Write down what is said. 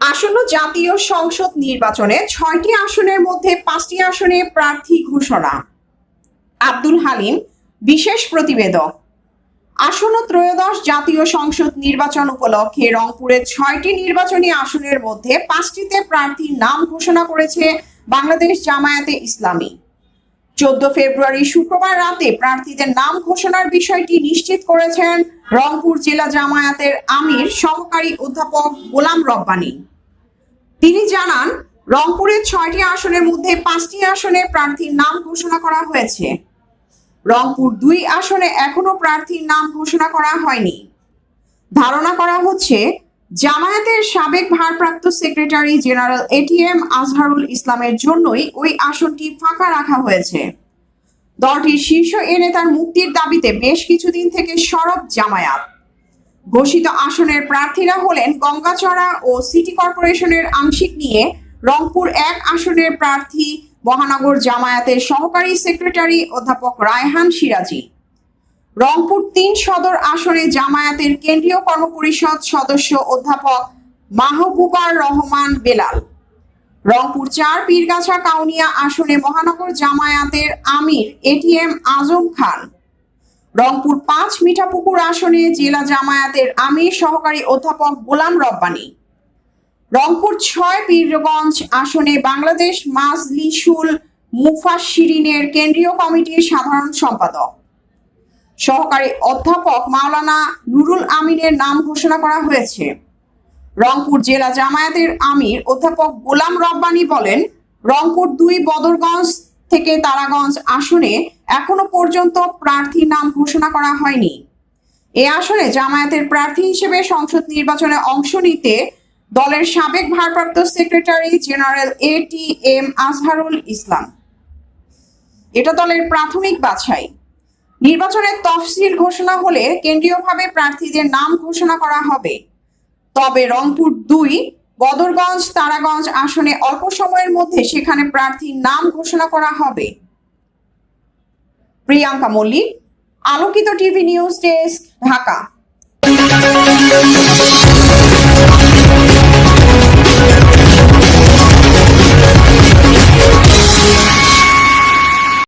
আসন্ন জাতীয় সংসদ নির্বাচনে ছয়টি আসনের মধ্যে পাঁচটি আসনে প্রার্থী ঘোষণা। আব্দুল হালিম, বিশেষ প্রতিবেদক। আসন্ন ত্রয়োদশ জাতীয় সংসদ নির্বাচন উপলক্ষে রংপুরের ছয়টি নির্বাচনী আসনের মধ্যে পাঁচটিতে প্রার্থীর নাম ঘোষণা করেছে বাংলাদেশ জামায়াতে ইসলামী। চোদ্দ ফেব্রুয়ারি শুক্রবার রাতে প্রার্থীদের নাম ঘোষণার বিষয়টি নিশ্চিত করেছেন রংপুর জেলা জামায়াতের আমির, সহকারী অধ্যাপক গোলাম রব্বানী। তিনি জানান, রংপুরের ছয়টি আসনের মধ্যে পাঁচটি আসনে প্রার্থীর নাম ঘোষণা করা হয়েছে। রংপুর দুই আসনে এখনও প্রার্থীর নাম ঘোষণা করা হয়নি। ধারণা করা হচ্ছে জামায়াতের সাবেক ভারপ্রাপ্ত সেক্রেটারি জেনারেল এটিএম আজহারুল ইসলামের জন্যই ওই আসনটি ফাঁকা রাখা হয়েছে। দলটির শীর্ষ এ নেতার মুক্তির দাবিতে বেশ কিছুদিন থেকে সরব জামায়াত। ঘোষিত আসনের প্রার্থীরা হলেন গঙ্গাচড়া ও সিটি কর্পোরেশনের আংশিক নিয়ে রংপুর এক আসনের প্রার্থী মহানগর জামায়াতের সহকারী সেক্রেটারি অধ্যাপক রায়হান সিরাজি। রংপুর তিন সদর আসনে জামায়াতের কেন্দ্রীয় কর্মপরিষদ সদস্য অধ্যাপক মাহবুবার রহমান বেলাল। রংপুর চার, পীরগাছা কাউনিয়া আসনে মহানগর জামায়াতের আমির এটিএম আজম খান। রংপুর পাঁচ, মিঠাপুকুর আসনে জেলা জামায়াতের আমির সহকারী অধ্যাপক গোলাম রব্বানী। রংপুর ছয়, পীরগঞ্জ আসনে বাংলাদেশ মাজলিসুল মুফাশিরিনের কেন্দ্রীয় কমিটির সাধারণ সম্পাদক। সহকারী অধ্যাপক মাওলানা নুরুল আমিনের নাম ঘোষণা করা হয়েছে। রংপুর জেলা জামায়াতের আমির অধ্যাপক গোলাম রব্বানী বলেন, রংপুর দুই বদরগঞ্জ থেকে তারাগঞ্জ আসনে এখনও পর্যন্ত প্রার্থীর নাম ঘোষণা করা হয়নি। এ আসনে জামায়াতের প্রার্থী হিসেবে সংসদ নির্বাচনে অংশ নিতে দলের সাবেক ভারপ্রাপ্ত secretary general A T M Azharul Islam. এটা দলের প্রাথমিক বাছাই। নির্বাচনের তফসিল ঘোষণা হলে কেন্দ্রীয়ভাবে প্রার্থীদের নাম ঘোষণা করা হবে। তবে রংপুর দুই, বদরগঞ্জ, তারাগঞ্জ আসনে অল্প সময়ের মধ্যে সেখানে প্রার্থীর নাম ঘোষণা করা হবে। প্রিয়াঙ্কা মল্লিক, আলোকিত টিভি নিউজ ডেস্ক, ঢাকা।